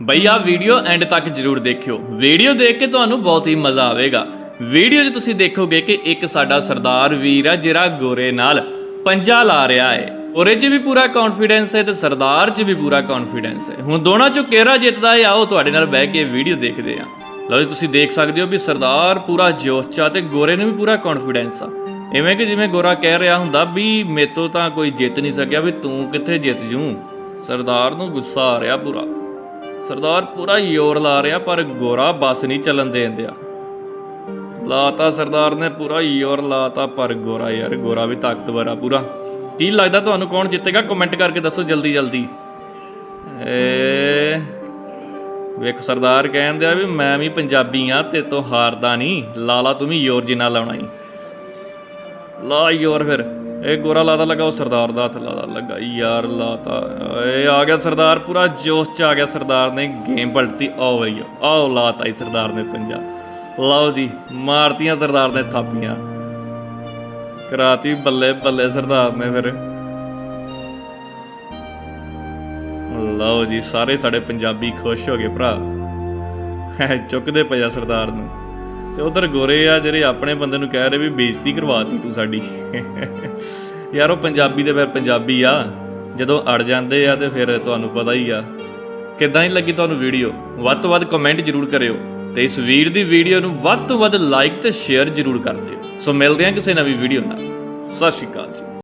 ਬਈ ਆ video and ਤੱਕ ਜਰੂਰ ਦੇਖਿਓ। ਵੀਡੀਓ ਦੇਖ ਕੇ ਤੁਹਾਨੂੰ ਬਹੁਤ ਹੀ ਮਜ਼ਾ ਆਵੇਗਾ। ਵੀਡੀਓ 'ਚ ਤੁਸੀਂ ਦੇਖੋਗੇ ਕਿ ਇੱਕ ਸਾਡਾ ਸਰਦਾਰ ਵੀਰ ਆ, ਜਿਹੜਾ ਗੋਰੇ ਨਾਲ ਪੰਜਾ ਲਾ ਰਿਹਾ ਹੈ ਗੋਰੇ 'ਚ ਵੀ ਪੂਰਾ ਕੌਨਫੀਡੈਂਸ ਹੈ ਤੇ ਸਰਦਾਰ 'ਚ ਵੀ ਪੂਰਾ ਕੌਨਫੀਡੈਂਸ ਹੈ ਹੁਣ ਦੋਨਾਂ 'ਚੋਂ ਕਿਹੜਾ ਜਿੱਤਦਾ ਹੈ ਆਓ ਤੁਹਾਡੇ ਨਾਲ ਬਹਿ ਕੇ ਵੀਡੀਓ ਦੇਖਦੇ ਹਾਂ ਲਓ ਜੀ, ਤੁਸੀਂ ਦੇਖ ਸਕਦੇ ਹੋ ਵੀ ਸਰਦਾਰ ਪੂਰਾ ਜੋਸ਼ 'ਚ ਆ ਤੇ ਗੋਰੇ ਨੂੰ ਵੀ ਪੂਰਾ ਕੌਨਫੀਡੈਂਸ ਆ। ਐਵੇਂ ਕਿ ਜਿਵੇਂ ਗੋਰਾ ਕਹਿ ਰਿਹਾ ਹੁੰਦਾ ਵੀ ਮੇਤੋਂ ਤਾਂ ਕੋਈ ਜਿੱਤ ਨਹੀਂ ਸਕਿਆ ਵੀ ਤੂੰ ਕਿੱਥੇ ਜਿੱਤ ਜੂ? ਸਰਦਾਰ ਨੂੰ ਗੁੱਸਾ ਆ ਰਿਹਾ ਪੂਰਾ। ਸਰਦਾਰ ਪੂਰਾ ਜ਼ੋਰ ਲਾ ਰਿਹਾ, ਪਰ ਗੋਰਾ ਬੱਸ ਨਹੀਂ ਚੱਲਣ ਦੇਣ ਦਿਆ। ਲਾਤਾ ਸਰਦਾਰ ਨੇ ਪੂਰਾ ਜ਼ੋਰ ਲਾਤਾ, ਪਰ ਗੋਰਾ ਯਾਰ, ਗੋਰਾ ਵੀ ਤਾਕਤਵਰ ਆ ਪੂਰਾ। ਕੀ ਲੱਗਦਾ ਤੁਹਾਨੂੰ ਕੌਣ ਜਿੱਤੇਗਾ? ਕਮੈਂਟ ਕਰਕੇ ਦੱਸੋ ਜਲਦੀ ਜਲਦੀ। ਏ, ਵੇਖ ਸਰਦਾਰ ਕਹਿੰਦੇ ਆ ਵੀ ਮੈਂ ਵੀ ਪੰਜਾਬੀ ਆ, ਤੇ ਤੋਂ ਹਾਰਦਾ ਨਹੀਂ। ਲਾਲਾ, ਤੂੰ ਵੀ ਜ਼ੋਰ ਜਿੰਨਾ ਲਾਉਣਾ ਹੀ ਲਾ ਯਾਰ ਫਿਰ। ਇਹ ਗੋਰਾ ਲਾਦਾ ਲੱਗਾ, ਉਹ ਸਰਦਾਰ ਦਾ ਹੱਥ ਲਾਦਾ ਲੱਗਾ। ਯਾਰ ਲਾਤਾ। ਇਹ ਆ ਗਿਆ ਸਰਦਾਰ ਪੂਰਾ, ਜੋਸ਼ ਚ ਆ ਗਿਆ ਸਰਦਾਰ ਨੇ, ਗੇਮ ਪਲਟਤੀ ਆ ਵਈ ਆਓ ਲਾਤਾ ਹੀ ਸਰਦਾਰ ਨੇ ਪੰਜਾ। ਲਓ ਜੀ, ਮਾਰਤੀਆਂ ਸਰਦਾਰ ਨੇ ਥਾਪੀਆਂ। ਕਰਾਤੀ ਬੱਲੇ ਬੱਲੇ ਸਰਦਾਰ ਨੇ ਫਿਰ। ਲਓ ਜੀ, ਸਾਰੇ ਸਾਡੇ ਪੰਜਾਬੀ ਖੁਸ਼ ਹੋ ਗਏ ਭਰਾ। ਚੁੱਕਦੇ ਪਿਆ ਸਰਦਾਰ ਨੂੰ। ਤੇ ਉਧਰ ਗੋਰੇ ਆ ਜਿਹੜੇ ਆਪਣੇ ਬੰਦੇ ਨੂੰ ਕਹਿ ਰਹੇ ਵੀ ਬੇਇੱਜ਼ਤੀ ਕਰਵਾਤੀ ਤੂੰ ਸਾਡੀ। ਯਾਰ ਉਹ ਪੰਜਾਬੀ ਦੇ ਫਿਰ ਪੰਜਾਬੀ ਆ। ਜਦੋਂ ਅੜ ਜਾਂਦੇ ਆ ਤੇ ਫਿਰ ਤੁਹਾਨੂੰ ਪਤਾ ਹੀ ਆ। ਕਿੱਦਾਂ ਹੀ ਲੱਗੀ ਤੁਹਾਨੂੰ ਵੀਡੀਓ? ਵੱਧ ਤੋਂ ਵੱਧ ਕਮੈਂਟ ਜ਼ਰੂਰ ਕਰਿਓ ਤੇ ਇਸ ਵੀਰ ਦੀ ਵੀਡੀਓ ਨੂੰ ਵੱਧ ਤੋਂ ਵੱਧ ਲਾਈਕ ਤੇ ਸ਼ੇਅਰ ਜ਼ਰੂਰ ਕਰ ਦਿਓ। ਸੋ ਮਿਲਦੇ ਹਾਂ ਕਿਸੇ ਨਵੀਂ ਵੀਡੀਓ ਨਾਲ। ਸਤਿ ਸ਼੍ਰੀ ਅਕਾਲ ਜੀ।